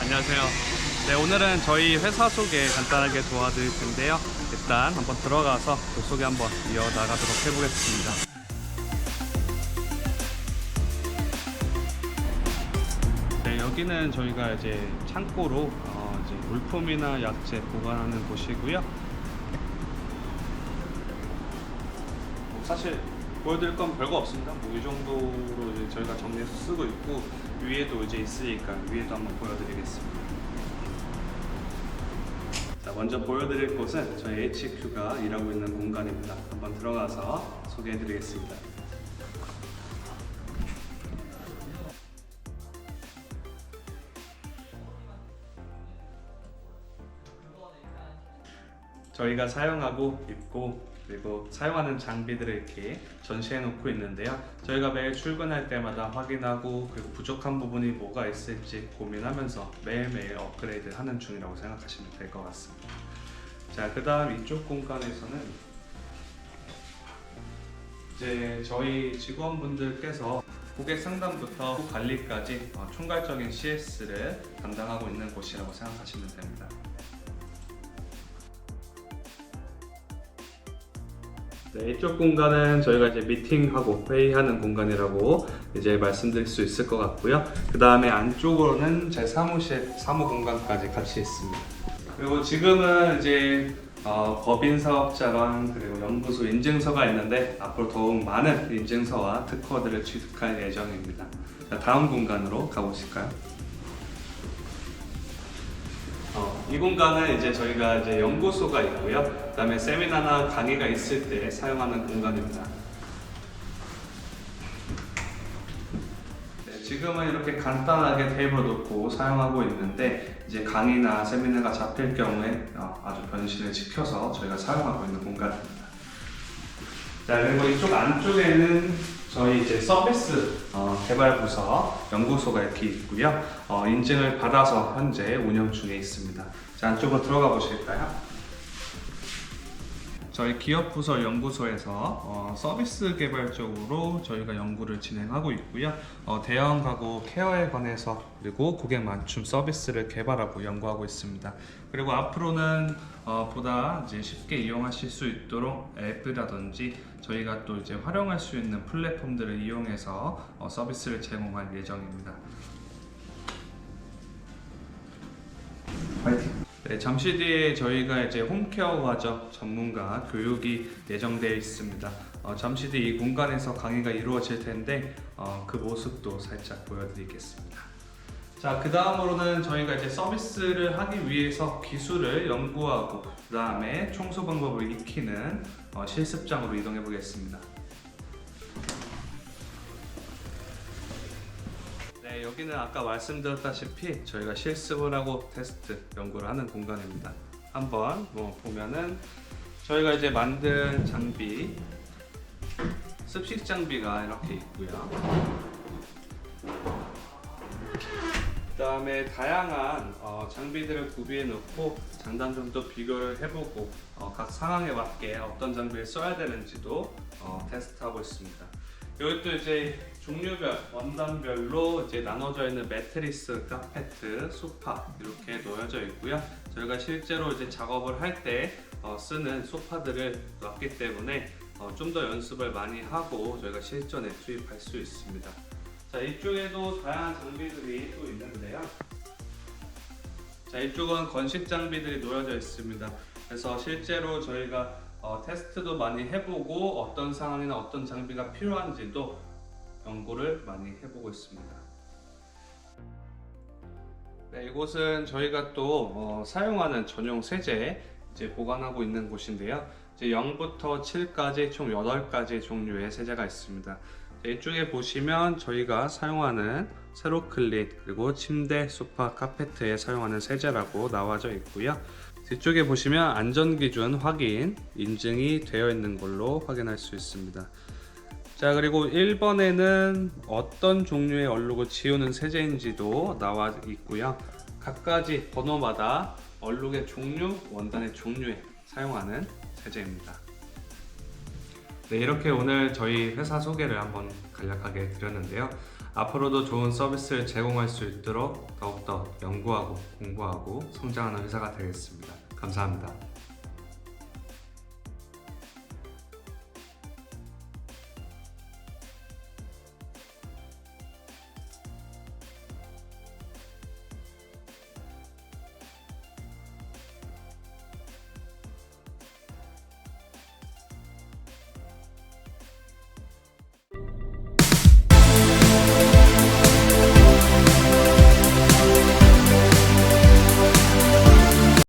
안녕하세요. 네, 오늘은 저희 회사 소개 간단하게 도와드릴 텐데요. 일단 한번 들어가서 그 소개 한번 이어나가도록 해보겠습니다. 네, 여기는 저희가 이제 창고로 어, 이제 물품이나 약재 보관하는 곳이고요. 사실 보여드릴 건 별거 없습니다. 뭐 이 정도로 이제 저희가 정리해서 쓰고 있고 위에도 이제 있으니까 위에도 한번 보여드리겠습니다. 자, 먼저 보여드릴 곳은 저희 HQ가 일하고 있는 공간입니다. 한번 들어가서 소개해드리겠습니다. 저희가 사용하고 입고 그리고 사용하는 장비들을 이렇게 전시해 놓고 있는데요. 저희가 매일 출근할 때마다 확인하고 그리고 부족한 부분이 뭐가 있을지 고민하면서 매일매일 업그레이드 하는 중이라고 생각하시면 될 것 같습니다. 자, 그 다음 이쪽 공간에서는 이제 저희 직원분들께서 고객 상담부터 후 관리까지 어, 총괄적인 CS를 담당하고 있는 곳이라고 생각하시면 됩니다. 네, 이쪽 공간은 저희가 이제 미팅하고 회의하는 공간이라고 이제 말씀드릴 수 있을 것 같고요. 그 다음에 안쪽으로는 제 사무실, 사무 공간까지 같이 있습니다. 그리고 지금은 이제 어, 법인 사업자랑 그리고 연구소 인증서가 있는데 앞으로 더욱 많은 인증서와 특허들을 취득할 예정입니다. 자, 다음 공간으로 가보실까요? 이 공간은 이제 저희가 이제 연구소가 있고요. 그다음에 세미나나 강의가 있을 때 사용하는 공간입니다. 네, 지금은 이렇게 간단하게 테이블 놓고 사용하고 있는데 이제 강의나 세미나가 잡힐 경우에 어, 아주 변신을 시켜서 저희가 사용하고 있는 공간입니다. 자 그리고 이쪽 안쪽에는 저희 이제 서비스 어, 개발 부서 연구소가 이렇게 있고요. 어, 인증을 받아서 현재 운영 중에 있습니다. 자 안쪽으로 들어가 보실까요? 저희 기업 부서 연구소에서 어, 서비스 개발 쪽으로 저희가 연구를 진행하고 있고요. 어, 대형 가구 케어에 관해서 그리고 고객 맞춤 서비스를 개발하고 연구하고 있습니다. 그리고 앞으로는 어, 보다 이제 쉽게 이용하실 수 있도록 앱이라든지 저희가 또 이제 활용할 수 있는 플랫폼들을 이용해서 어, 서비스를 제공할 예정입니다. 파이팅! 네, 잠시 뒤에 저희가 이제 홈케어 과정 전문가 교육이 예정되어 있습니다. 어, 잠시 뒤 이 공간에서 강의가 이루어질 텐데 어, 그 모습도 살짝 보여드리겠습니다. 자, 그 다음으로는 저희가 이제 서비스를 하기 위해서 기술을 연구하고 그 다음에 청소 방법을 익히는 어, 실습장으로 이동해 보겠습니다. 네, 여기는 아까 말씀드렸다시피 저희가 실습을 하고 테스트 연구를 하는 공간입니다. 한번 뭐 보면은 저희가 이제 만든 장비 습식 장비가 이렇게 있고요. 그다음에 다양한 어, 장비들을 구비해 놓고 장단점도 비교를 해보고 어, 각 상황에 맞게 어떤 장비를 써야 되는지도 어, 테스트하고 있습니다. 또 이제 종류별, 원단별로 이제 나눠져 있는 매트리스, 카페트, 소파 이렇게 놓여져 있고요. 저희가 실제로 이제 작업을 할때 어, 쓰는 소파들을 놨기 때문에 어, 좀더 연습을 많이 하고 저희가 실전에 투입할 수 있습니다. 자 이쪽에도 다양한 장비들이 또 있는데요. 자 이쪽은 건식 장비들이 놓여져 있습니다. 그래서 실제로 저희가 어, 테스트도 많이 해보고 어떤 상황이나 어떤 장비가 필요한지도 연구를 많이 해보고 있습니다. 네, 이곳은 저희가 또 어, 사용하는 전용 세제 이제 보관하고 있는 곳인데요. 이제 0부터 7까지 총 8가지 종류의 세제가 있습니다. 네, 이쪽에 보시면 저희가 사용하는 세로 클릿 그리고 침대, 소파, 카페트에 사용하는 세제라고 나와져 있고요. 뒤쪽에 보시면 안전기준 확인 인증이 되어 있는 걸로 확인할 수 있습니다. 자 그리고 1번에는 어떤 종류의 얼룩을 지우는 세제인지도 나와 있고요. 각가지 번호마다 얼룩의 종류, 원단의 종류에 사용하는 세제입니다. 네, 이렇게 오늘 저희 회사 소개를 한번 간략하게 드렸는데요. 앞으로도 좋은 서비스를 제공할 수 있도록 더욱더 연구하고 공부하고 성장하는 회사가 되겠습니다. 감사합니다.